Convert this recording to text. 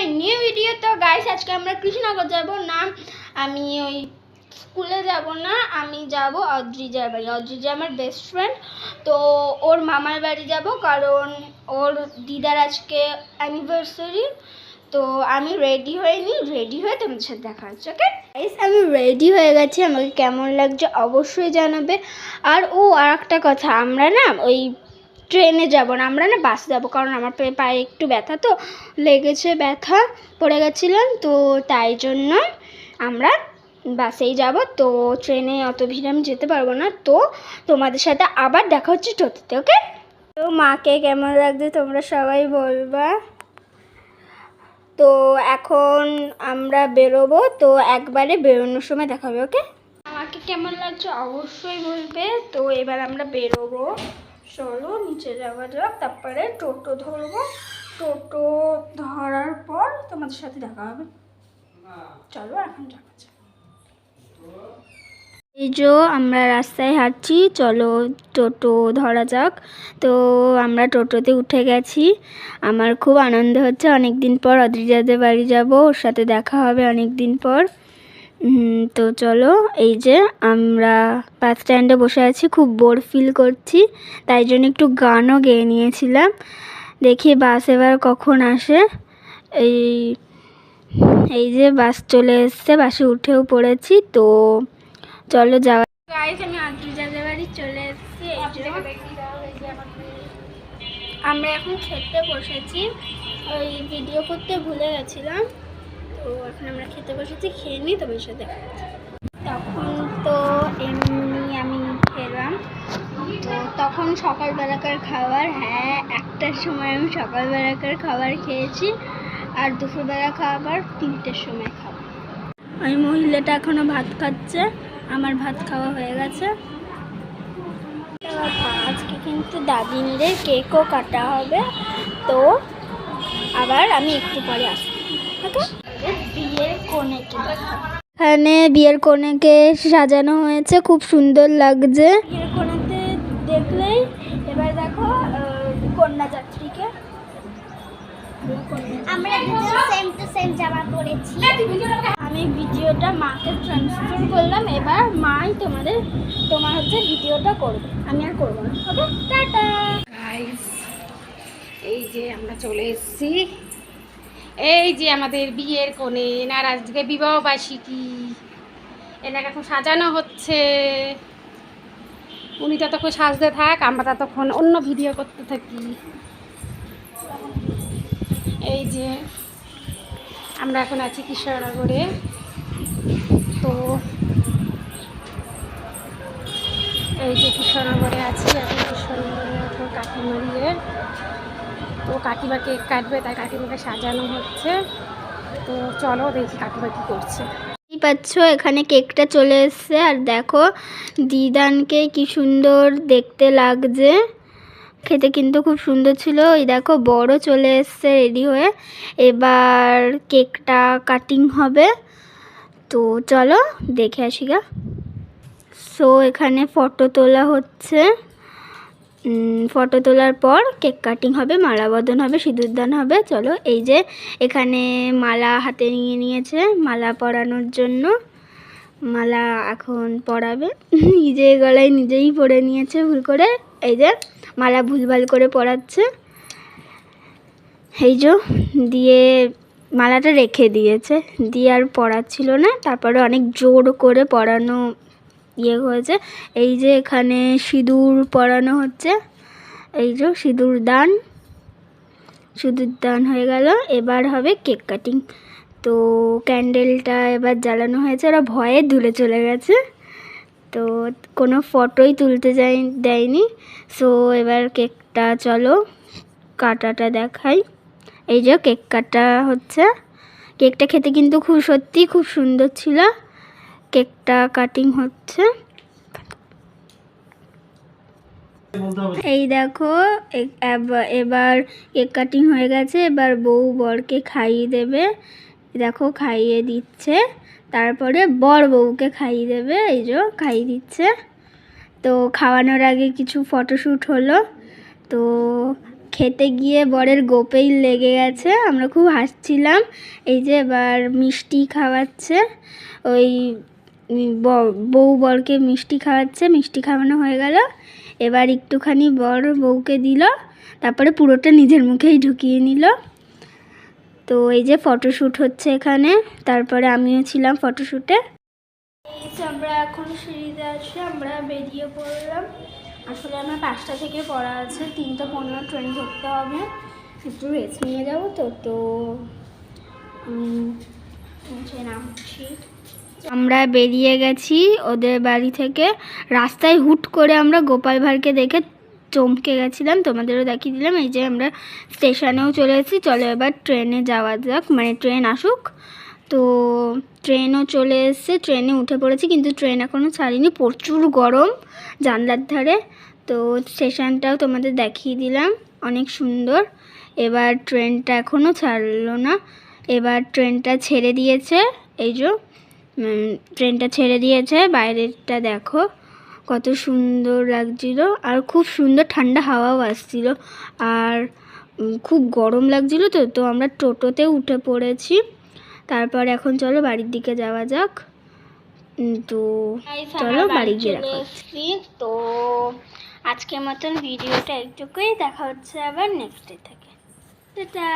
মাই new video তো guys আজকে আমরা কৃষ্ণনগর যাব। না আমি ওই স্কুলে যাব না, আমি যাব অদ্রিজার বাড়ি। অদ্রিজা আমার বেস্ট ফ্রেন্ড তো ওর মামার বাড়ি যাব, কারণ ওর দিদার আজকে অ্যানিভার্সারি তো আমি রেডি হইনি রেডি হয়ে তোমাদের সাথে দেখা হচ্ছে ওকে গাইস আমি রেডি হয়ে গেছি। আমাকে কেমন লাগছে অবশ্যই জানাবে। আর ও আর একটা কথা, আমরা না ওই ট্রেনে যাব না, আমরা না বাসে যাব, কারণ আমার পায়ে একটু ব্যথা তো, লেগেছে ব্যথা, পড়ে গেছিলাম, তো তাই জন্য আমরা বাসেই যাব, তো ট্রেনে অত ভিড় আমি যেতে পারব না, তো তোমাদের সাথে আবার দেখা হচ্ছে টোটোতে ওকে? তো মাকে কেমন লাগছে তোমরা সবাই বলবা। তো এখন আমরা বেরোবো, তো একবারে বেরোনোর সময় দেখা হবে, ওকে? আমাকে কেমন লাগছে অবশ্যই বলবে, তো এবার আমরা বেরোবো। চলো নিচে যাওয়া যাক, তারপরে টোটো ধরবো। টোটো ধরার পর তোমাদের সাথে দেখা হবে। চলো এখন যাওয়া যাক। এই যে আমরা রাস্তায় হাঁটছি, চলো টোটো ধরা যাক। তো আমরা টোটোতে উঠে গেছি। আমার খুব আনন্দ হচ্ছে অনেক দিন পর অদ্রিজাদের বাড়ি যাব, ওর সাথে দেখা হবে অনেক দিন পর। তো চলো, এই যে আমরা বাস স্ট্যান্ডে বসে আছি, খুব বোর ফিল করছি, তাই জন্য একটু গানও গেয়ে নিয়েছিলাম। দেখি বাস এবার কখন আসে। এই এই যে বাস চলে এসছে বাসে উঠেও পড়েছি, তো চলো যাওয়া চলে এসেছি আমরা এখন খেতে বসেছি। ওই ভিডিও করতে ভুলে গেছিলাম। তো এখন আমরা খেতে বসেছি, খেয়ে নিই তোমার সাথে তখন তো এমনি আমি খেলাম। তো তখন সকালবেলাকার খাবার হ্যাঁ একটার সময় আমি সকালবেলাকার খাবার খেয়েছি আর দুপুরবেলা খাবার, তিনটের সময় খাবার। ওই মহিলাটা এখনও ভাত খাচ্ছে, আমার ভাত খাওয়া হয়ে গেছে। আজকে কিন্তু দাদিনের কেকও কাটা হবে, তো আবার আমি একটু পরে আসব ওকে? বিয়ের কনেকে এখানে বিয়ের কনেকে সাজানো হয়েছে খুব সুন্দর লাগছে। বিয়ের কনেতে দেখলেই এবার দেখো কন্যাযাত্রীকে আমরা দুজন সেম টু সেম জামা পরেছি। আমি ভিডিওটা মাকে ট্রান্সফার করলাম এবার মাই তোমাদের তোমার হচ্ছে ভিডিওটা করবে। আমি আর করব না ওকে? টাটা! গাইস এই যে আমরা চলে এসেছি। এই যে আমাদের বিয়ের কোণে আর আজকে বিবাহ বার্ষিকী এনাকে এখন সাজানো হচ্ছে। উনি ততক্ষণ সাজতে থাক, আমরা ততক্ষণ অন্য ভিডিও করতে থাকি। এই যে আমরা এখন আছি কৃষ্ণনগরে। তো এই যে কৃষ্ণনগরে আছি, এখন কৃষ্ণনগরে এখন কাকিমারিয়ে তো কাকিমা কেক কাটবে তাই কাকিমাকে সাজানো হচ্ছে। তো চলো দেখি কাকিমা কী করছে। পাচ্ছ, এখানে কেকটা চলে এসছে। আর দেখো, দিদানকে কি সুন্দর দেখতে লাগছে। খেতে কিন্তু খুব সুন্দর ছিল। ওই দেখো, বড় চলে এসছে রেডি হয়ে। এবার কেকটা কাটিং হবে। তো চলো, দেখে আসি গা। সো এখানে ফটো তোলা হচ্ছে। ফটো তোলার পর কেক কাটিং হবে মালা বদন হবে, সিঁদুরদান হবে। চলো, এই যে এখানে মালা হাতে নিয়ে নিয়েছে, মালা পরানোর জন্য। মালা এখন পরাবে। নিজের গলায় নিজেই পরে নিয়েছে, ভুল করে। এই যে, মালা ভুলভাল করে পরাচ্ছে। এই যে, দিয়ে মালাটা রেখে দিয়েছে। দিয়ে আর পড়াচ্ছিল না, তারপরে অনেক জোর করে পড়ানো ইয়ে হয়েছে। এই যে এখানে সিঁদুর পরানো হচ্ছে। এই যে সিঁদুর দান। সিঁদুর দান হয়ে গেল। এবার হবে কেক কাটিং। তো ক্যান্ডেলটা এবার জ্বালানো হয়েছে। ওরা ভয়ে দূরে চলে গেছে। তো কোনো ফটোই তুলতে যাই, দেয়নি। সো এবার কেকটা চলো, কাটাটা দেখাই। এই যে কেক কাটা হচ্ছে। কেকটা খেতে কিন্তু খুব সত্যি খুব সুন্দর ছিল। কেকটা কাটিং হচ্ছে। এই দেখো এবার কেক কাটিং হয়ে গেছে, এবার বউ বরকে খাইয়ে দেবে। দেখো, খাইয়ে দিচ্ছে। তারপরে বর বউকে খাইয়ে দেবে, এই যে খাইয়ে দিচ্ছে। তো খাওয়ানোর আগে কিছু ফটোশ্যুট হলো। তো খেতে গিয়ে বরের গোপেই লেগে গেছে, আমরা খুব হাসছিলাম। এই যে এবার মিষ্টি খাওয়াচ্ছে। ওই বউ বরকে মিষ্টি খাওয়াচ্ছে, মিষ্টি খাওয়ানো হয়ে গেল। এবার একটুখানি বর বউকে দিল, তারপরে পুরোটা নিজের মুখেই ঢুকিয়ে নিল। তো এই যে ফটোশ্যুট হচ্ছে এখানে, তারপরে আমিও ছিলাম ফটোশ্যুটে আমরা এখন সিঁড়িতে আসি আমরা বেরিয়ে পড়লাম। আসলে আমার পাঁচটা থেকে পড়া আছে, তিনটা পনেরো ট্রেন ধরতে হবে। একটু রেস্ট নিয়ে যাব তো তো নিচে নামছি। আমরা বেরিয়ে গেছি ওদের বাড়ি থেকে। রাস্তায় হুট করে আমরা গোপাল ভাঁড়কে দেখে চমকে গেছিলাম। তোমাদেরও দেখিয়ে দিলাম, এই যে আমরা স্টেশনেও চলে এসেছি। চলো এবার ট্রেনে যাওয়া যাক মানে ট্রেন আসুক। তো ট্রেনও চলে এসেছে, ট্রেনে উঠে পড়েছি, কিন্তু ট্রেন এখনও ছাড়িনি। প্রচুর গরম জানলার ধারে। তো স্টেশনটাও তোমাদের দেখিয়ে দিলাম, অনেক সুন্দর। এবার ট্রেনটা এখনও ছাড়লো না। এবার ট্রেনটা ছেড়ে দিয়েছে, এই যে ট্রেনটা ছেড়ে দিয়েছে। বাইরেটা দেখো কত সুন্দর লাগছিল। আর খুব সুন্দর ঠান্ডা হাওয়াও আসছিল। আর খুব গরম লাগছিল তো তো আমরা টোটোতে উঠে পড়েছি। তারপর এখন চলো বাড়ির দিকে যাওয়া যাক। তো চলো বাড়ি গিয়ে তো আজকের মতন ভিডিওটা একটুকুই। দেখা হচ্ছে আবার নেক্সট ডে থেকে। টাটা